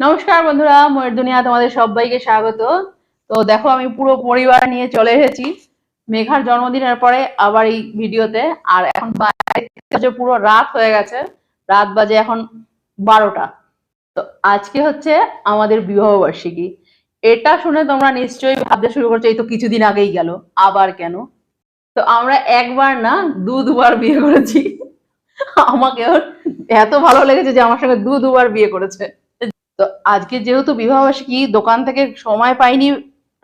নমস্কার বন্ধুরা ময়ের দুনিয়া তোমাদের সবাইকে স্বাগত। তো দেখো, আমি পুরো পরিবার নিয়ে চলে এসেছি। মেঘার জন্মদিনের পরে আবার এই ভিডিওতে। আর এখন বাজে পুরো রাত হয়ে গেছে, রাত বাজে এখন বারোটা। তো আজকে হচ্ছে আমাদের বিবাহবার্ষিকী। এটা শুনে তোমরা নিশ্চয়ই ভাবতে শুরু করছ, এই তো কিছুদিন আগেই গেল, আবার কেন? তো আমরা একবার না দু দুবার বিয়ে করেছি। আমাকে এত ভালো লেগেছে যে আমার সঙ্গে দু দুবার বিয়ে করেছে। তো আজকে যেহেতু বিবাহবার্ষিকী দোকান থেকে সময় পাইনি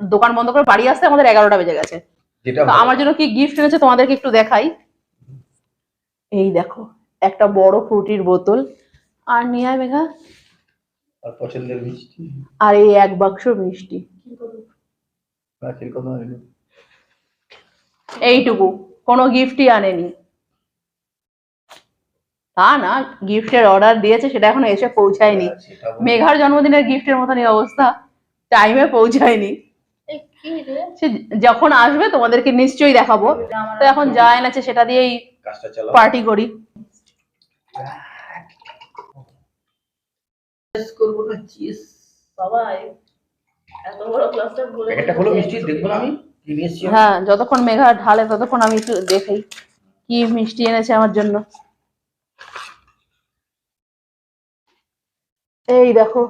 দোকান বন্ধ করে বাড়ি আসতে আমাদের এগারোটা বেজে গেছে। আমার জন্য কি গিফট এনেছে তোমাদেরকে একটু দেখাই। এই দেখো একটা বড় ফ্রুটির বোতল। আর নিয়ে আয় মেঘা। আর পছন্দের মিষ্টি। আর এই এক বাক্স মিষ্টি। এইটুকু কোনো গিফটই আনেনি। তা না গিফটের অর্ডার দিয়েছে সেটা এখনও এসে পৌঁছায়নি। হ্যাঁ। মেঘার জন্মদিনের গিফটের মতনই অবস্থা টাইমে পৌঁছায়নি। সে যখন আসবে তোমাদেরকে নিশ্চয়ই দেখাবো। তো এখন যা এনেছে সেটা দিয়েই পার্টি করি? হ্যাঁ যতক্ষণ মেঘা ঢালে ততক্ষণ আমি একটু দেখাই কি মিষ্টি এনেছে আমার জন্য। এই দেখো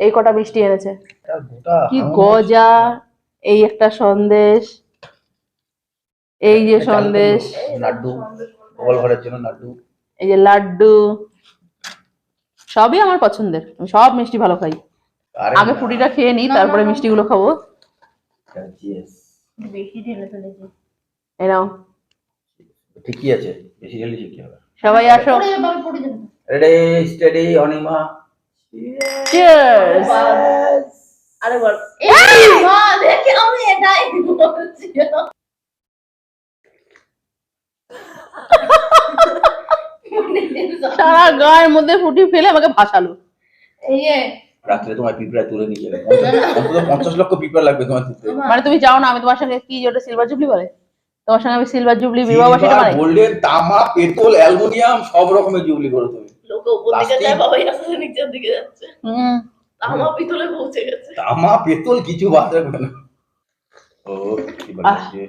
এই কটা মিষ্টি এনেছে। কি গজা। এই একটা সন্দেশ এই যে সন্দেশ। লাড্ডু গোপাল ঘরের জন্য লাড্ডু। এই যে লাড্ডু। সবই আমার পছন্দের আমি সব মিষ্টি ভালো খাই। আরে আগে ফুটিটা খেয়ে নিই তারপরে মিষ্টিগুলো খাব। নাও। ঠিকই আছে বেশি ঢেলেছি কি হবে? সবাই আসো। রেডি স্টেডি অনিমা। Cheers! আরে বল। এই মা দেখে আমি এটাই বলছি সারা গায়ের মধ্যে ফুটি ফেলে আমাকে ভাসালো। এই যে রাত্রে তোমার পিঁপড়া তুলে নিয়ে যাবে। অন্তত- অন্তত পঞ্চাশ লক্ষ পিঁপড়া লাগবে তোমার তুলতে। মানে তুমি চাও না আমি তোমার সঙ্গে কি ওটা সিলভার জুবলি বলে? তোমার সঙ্গে আমি সিলভার জুবলি বিবাহ বার্ষিকী মানে? গোল্ডেন তামা পেতল অ্যালুমিনিয়াম সব রকমের জুবলি করো তুমি। উপর দিকে যায় বাবাই আসছে নিচের দিকে যাচ্ছে। হুম। পিতলে পৌঁছে গেছে। তামা পেতল কিছু বাদ রাখবে না। ও কি আহ। বানাচ্ছে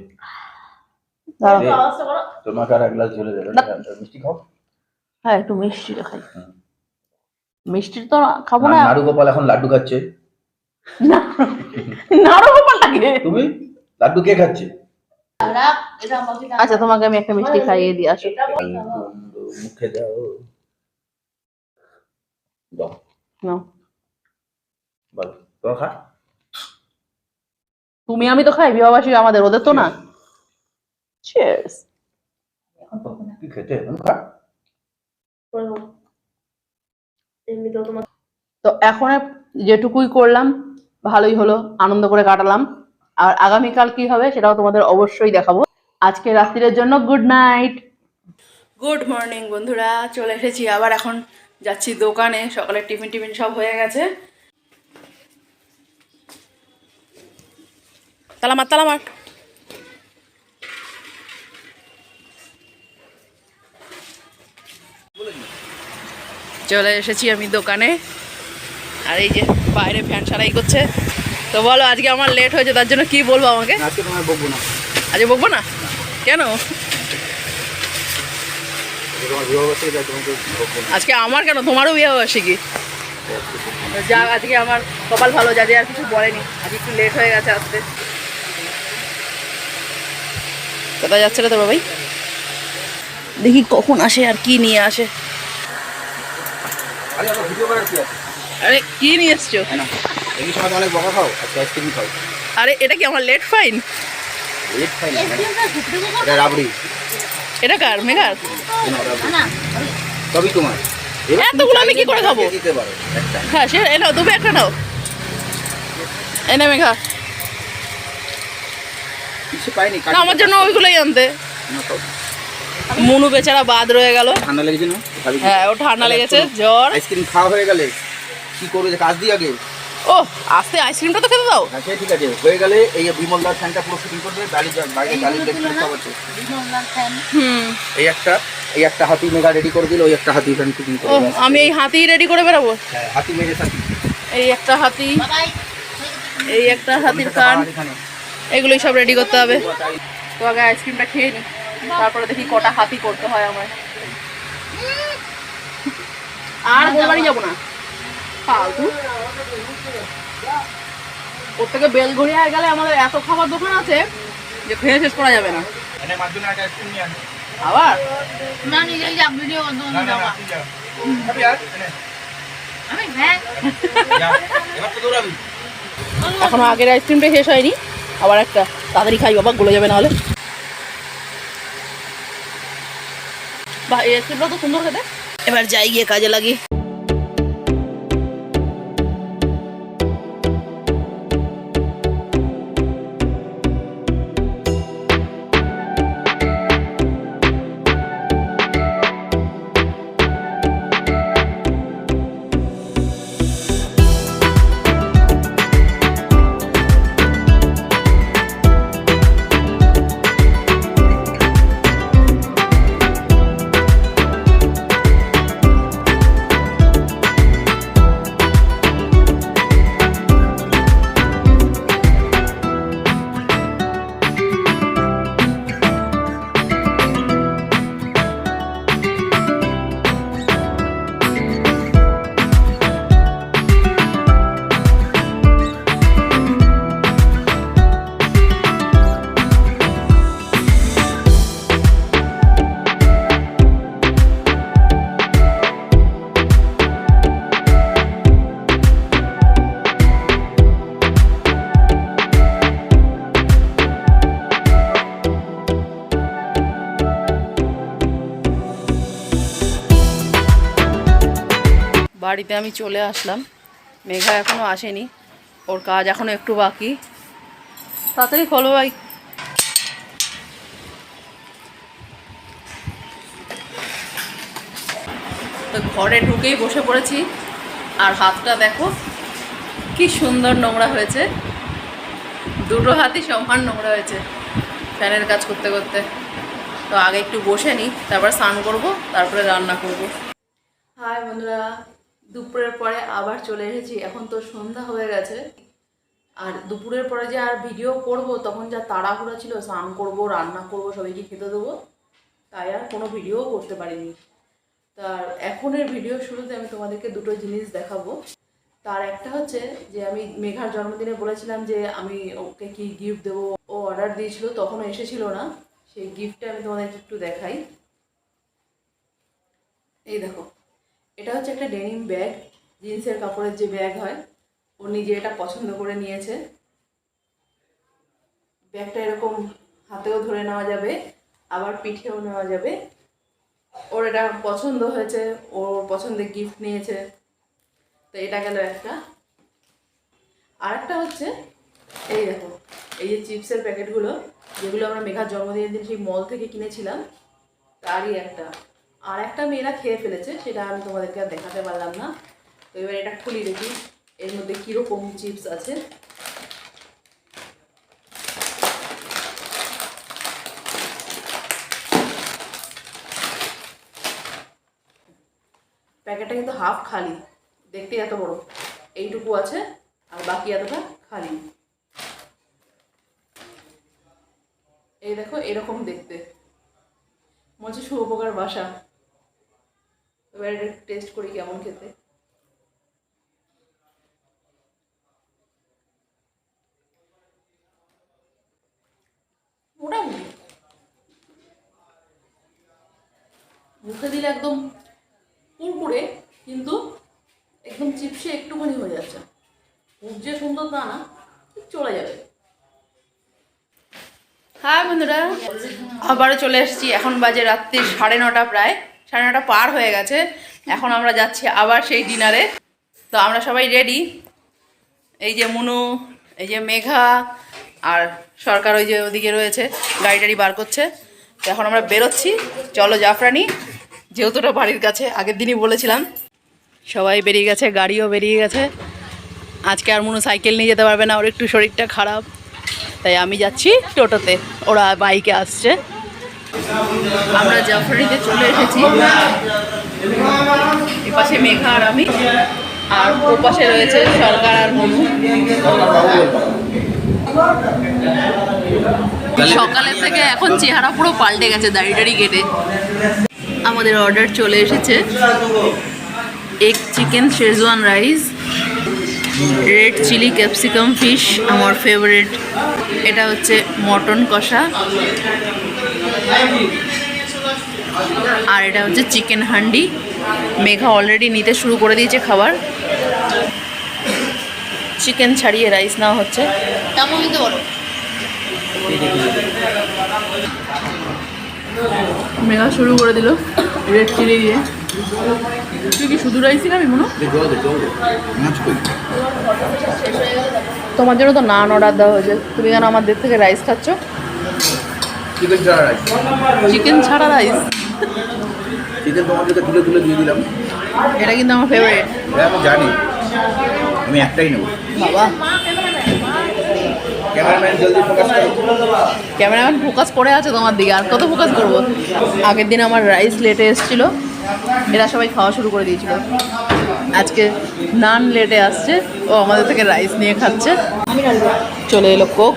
দাঁড়াও। দে। আওয়াজটা করো। তোমাকে আর এক গ্লাস ঝেলে দেবে? মিষ্টি খাও। হ্যাঁ একটু মিষ্টি খাই। মিষ্টি তো খাব না নাড়ু গোপাল এখন লাড্ডু খাচ্ছে। নাড়ু গোপাল লাগে তুমি? লাড্ডু কে খাচ্ছে। আচ্ছা তোমাকে আমি একটা মিষ্টি খাইয়ে দিই আসো। না। মুখে দাও। দাও নাও। বলো তোমার খা তুমি আমি তো খাই বিবাহ বার্ষিকী আমাদের ওদের তো না? Cheers! কি খেতে? তুমি খা। তো এখন যেটুকুই করলাম ভালোই হলো আনন্দ করে কাটালাম। আর আগামীকাল কি হবে সেটাও তোমাদের অবশ্যই দেখাবো। আজকে রাত্রির জন্য গুড নাইট। গুড মর্নিং বন্ধুরা। চলে এসেছি আবার এখন যাচ্ছি দোকানে সকালে টিফিন টিফিন সব হয়ে গেছে। তালামার তালামার। চলে এসেছি আমি দোকানে। আর এই যে বাইরে ফ্যান সারাই করছে। তো বলো আজকে আমার লেট হয়েছে তার জন্য কি বলব আমাকে? আজকে তোমার বকবো না। আজকে বকবো না? কেন তোমার বিবাহ থেকে যাই তোমাকে বকবো না আজকে আমার কেন? তোমারও বিয়ে বার্ষিকী। যা আজকে আমার কপাল ভালো যাদের আর কিছু বলেনি। আজ একটু লেট হয়ে গেছে আসতে। কোথায় যাচ্ছে রে তোর বাবাই? দেখি কখন আসে আর কি নিয়ে আসে। আরে কি নিয়ে এসছো? হ্যাঁ আজকে আরে এটা কি আমার লেট ফাইন লেট খাই না এটা রাবড়ি। এটা কার? মেঘার সবই তোমার। এতগুলো আমি কি করে খাব? হ্যাঁ সে এ নাও তুমি একটা নাও। এনে মেঘা। না আমার জন্য ওইগুলোই আনতে। মুনু বেচারা বাদ রয়ে গেল। ঠান্ডা লেগেছে না? হ্যাঁ ও ঠান্ডা লেগেছে জ্বর। আইসক্রিম খাওয়া হয়ে গেলে কি করবে? কাজ দিয়ে আগে। ও আস্তে আইসক্রিমটা তো খেতে দাও। হ্যাঁ ঠিক আছে। হয়ে গেলে এই বিমল দার ফ্যানটা পুরো শুটিং করবে বাড়ি বাইরে গাড়ি দেখতে সব আছে হুম। এই একটা এই একটা হাতি মেগা রেডি করে দিল ওই একটা হাতি ওখানে শুটিং ও আমি এই হাতি রেডি করে বেরাবো হ্যাঁ, হাতি মেরে থাকি এই একটা হাতি এই একটা হাতির কান এগুলোই সব রেডি করতে হবে। তো আগে আইসক্রিমটা খেয়ে নি। তারপরে দেখি কটা হাতি করতে হয় আমার আর ওর বাড়ি যাব না। ফালতু। ওর থেকে বেলঘড়িয়া গেলে আমাদের এত খাবার দোকান আছে যে খেয়ে শেষ করা যাবে না। আবার? না নিজেই যা। ভিডিও আমি হ্যাঁ। এখনও আগের আইসক্রিমটা শেষ হয়নি। আবার একটা তাড়াতাড়ি খাই বাবা গলে যাবে নাহলে। বা এই আইসক্রিমটা তো সুন্দর খেতে। এবার যাই গিয়ে কাজে লাগি। বাড়িতে আমি চলে আসলাম। মেঘা এখনও আসেনি। ওর কাজ এখনও একটু বাকি। তাড়াতাড়ি খোলো ভাই। তো ঘরে ঢুকেই বসে পড়েছি। আর হাতটা দেখো, কি সুন্দর নোংরা হয়েছে। দুটো হাতই সমান নোংরা হয়েছে ফ্যানের কাজ করতে করতে। তো আগে একটু বসে নিই তারপর স্নান করব, তারপরে রান্না করব। হাই বন্ধুরা দুপুরের পরে আবার চলে এসেছি। এখন তো সন্ধ্যা হয়ে গেছে। আর দুপুরের পরে যে আর ভিডিও করব, তখন যা তাড়াহুড়া ছিল, স্নান করব, রান্না করব, সবাইকে খেতে দেবো, তাই আর কোনো ভিডিও করতে পারিনি। তার এখনের ভিডিও শুরুতে আমি তোমাদেরকে দুটো জিনিস দেখাবো। তার একটা হচ্ছে যে, আমি মেঘার জন্মদিনে বলেছিলাম যে, আমি ওকে কি গিফট দেবো, ও অর্ডার দিয়েছিল, তখনও এসেছিল না। সেই গিফটটা আমি তোমাদেরকে একটু দেখাই। এই দেখো। এটা হচ্ছে একটা ডেনিম ব্যাগ জিন্সের কাপড়ের যে ব্যাগ হয়, ও নিজে এটা পছন্দ করে নিয়েছে। ব্যাগটা এরকম হাতেও ধরে নেওয়া যাবে, আবার পিঠেও নেওয়া যাবে। ওর এটা পছন্দ হয়েছে ওর পছন্দের গিফট নিয়েছে। তো এটা গেল একটা। আর একটা হচ্ছে, এই দেখো, এই যে চিপসের প্যাকেটগুলো যেগুলো আমরা মেঘার জন্মদিনের দিন সেই মল থেকে কিনেছিলাম, তারই একটা। আর একটা মেয়েরা খেয়ে ফেলেছে, সেটা আমি তোমাদেরকে আর দেখাতে পারলাম না। তো এবার এটা খুলি দেখি, এর মধ্যে কীরকম চিপস আছে। প্যাকেটটা কিন্তু হাফ খালি, দেখতে এত বড়। এইটুকু আছে, আর বাকি এতটা খালি। এই দেখো, এরকম দেখতে। মনে হচ্ছে শুভপোকার বাসা। এবার টেস্ট করি কেমন খেতে। মোটামুটি। মুখে দিলে একদম কুরকুরে, কিন্তু একদম চিপসে একটুখানি হয়ে যাচ্ছে। মুখ যে সুন্দর তা না চলে যাবে। হ্যাঁ বন্ধুরা, আবারও চলে এসেছি, এখন বাজে রাত্রি সাড়ে নটা প্রায়। সাড়ে নটা পার হয়ে গেছে। এখন আমরা যাচ্ছি আবার সেই ডিনারে তো আমরা সবাই রেডি এই যে মুনু, এই যে মেঘা আর সরকার ওই যে ওদিকে রয়েছে গাড়ি টাড়ি বার করছে। তো এখন আমরা বেরোচ্ছি। চলো জাফরানি, যেহেতু ওটা বাড়ির কাছে, আগের দিনই বলেছিলাম। সবাই বেরিয়ে গেছে, গাড়িও বেরিয়ে গেছে। আজকে আর মনে সাইকেল নিয়ে যেতে পারবে না, ওর একটু শরীরটা খারাপ। তাই আমি যাচ্ছি টোটোতে, ওরা বাইকে আসছে। আমরা জাফরানিতে চলে এসেছি। এপাশে মেঘা আর আমি। আর ওপাশে রয়েছে সরকার আর মনু। সকালের থেকে এখন চেহারা পুরো পাল্টে গেছে দাড়ি টাড়ি কেটে। আমাদের অর্ডার চলে এসেছে। Egg chicken Schezwan rice red chilli capsicum fish আমার ফেভারিট এটা হচ্ছে মটন কষা। আর এটা হচ্ছে চিকেন হান্ডি। মেঘা অলরেডি নিতে শুরু করে দিয়েছে খাবার। চিকেন ছাড়িয়ে রাইস নেওয়া হচ্ছে। মেঘা শুরু করে দিল। রেড চিলি দিয়ে। তুই কি শুধু রাইসই খাবি তোমার জন্য তো নান অর্ডার দেওয়া হয়েছে। তুমি কেন আমার আমাদের থেকে রাইস খাচ্ছ? চিকেন চার রাইস চিকেন ছাড়া রাইস চিকেন তোমার থেকে তুলে তুলে দিয়ে দিলাম। এটা কিন্তু আমার ফেভারিট হ্যাঁ আমি জানি। আমি একটাই নেব। বাবা। ক্যামেরাম্যান জলদি ফোকাস ক্যামেরাম্যান ফোকাস করে আছে তোমার দিকে। আর কত ফোকাস করব? আগের দিন আমার রাইস লেটে এসেছিল। এরা সবাই খাওয়া শুরু করে দিয়েছিল। আজকে নান লেটে আসছে। ও আমাদের থেকে রাইস নিয়ে খাচ্ছে। চলে এলো কোক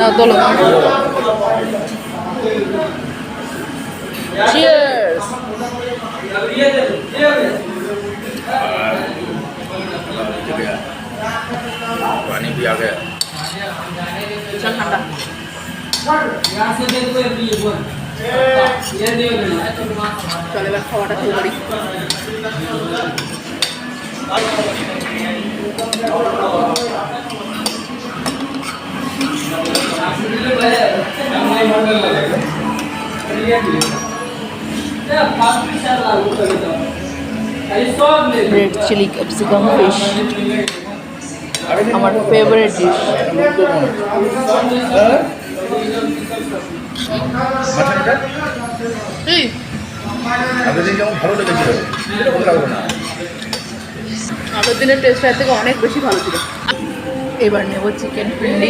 না তোলো Cheers! पानी भी आ गया চল ঠান্ডা চল এবার খাওয়াটা শুরু করি রেড চিলি ক্যাপসিকাম ফিশ আমার ফেভারিট ডিশ আগের দিনের টেস্টটার থেকে অনেক বেশি ভালো ছিল। এবার নেব চিকেন ফিন্ডি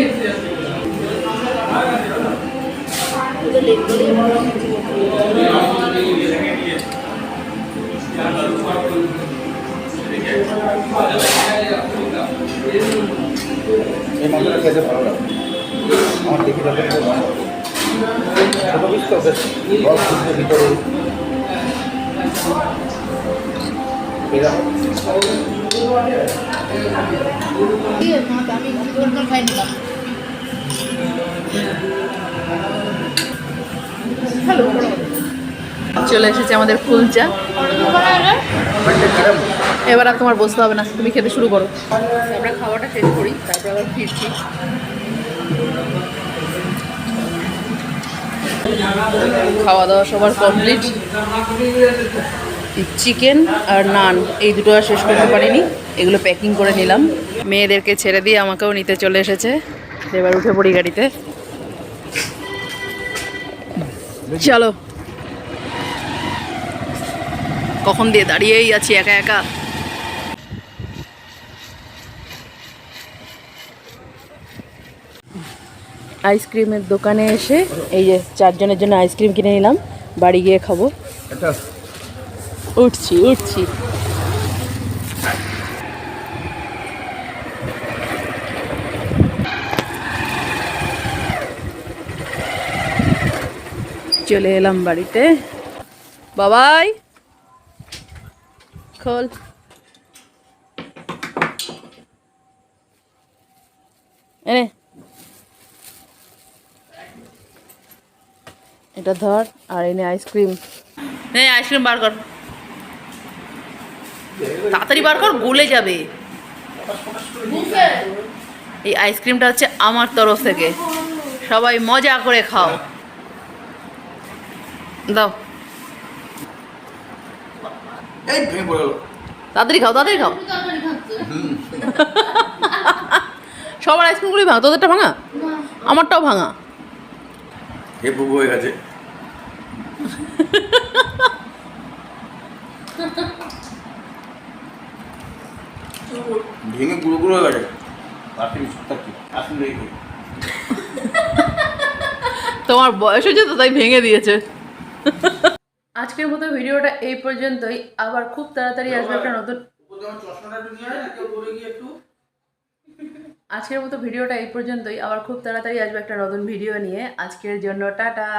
এই মাছটা খেতে ভালো লাগে আমার দেখি খাই নিলাম চলে এসেছে আমাদের কুলচা বাড়িতে খারাপ এবার আর তোমার বসতে হবে না তুমি খেতে শুরু করো। আমরা খাওয়াটা শেষ করি তারপর আবার ফিরছি। খাওয়া দাওয়া সবার কমপ্লিট চিকেন আর নান এই দুটো আর শেষ করতে পারিনি। এগুলো প্যাকিং করে নিলাম। মেয়েদেরকে ছেড়ে দিয়ে আমাকেও নিতে চলে এসেছে। এবার উঠে পড়ি গাড়িতে। চলো। কখন দিয়ে দাঁড়িয়েই আছি একা একা? আইসক্রিমের দোকানে এসে এই যে চারজনের জন্য আইসক্রিম কিনে নিলাম বাড়ি গিয়ে খাব। উঠছি উঠছি। চলে এলাম বাড়িতে। বাবাই! খোল। এটা ধর, আর এনে আইসক্রিম। আইসক্রিম বার কর। তাড়াতাড়ি বার কর, গলে যাবে। এই আইসক্রিমটা হচ্ছে আমার তরফ থেকে। সবাই মজা করে খাও। দাও। এই ভেঙে পড়ে গেলো। তাড়াতাড়ি খাও তাড়াতাড়ি খাও। সবার আইসক্রিমগুলি ভাঙা তোদেরটা ভাঙা? আমারটাও ভাঙা। হে প্রভু হয়ে গেছে। ভেঙে গুঁড়ো গুঁড়ো হয়ে গেছে। তোমার বয়স হয়েছে তো তাই ভেঙে দিয়েছে। আজকের মতো ভিডিওটা এই পর্যন্তই। আবার খুব তাড়াতাড়ি আসবে একটা নতুন আজকের মতো ভিডিওটা এই পর্যন্তই। আবার খুব তাড়াতাড়ি আসবে একটা নতুন ভিডিও নিয়ে। আজকের জন্য টাটা।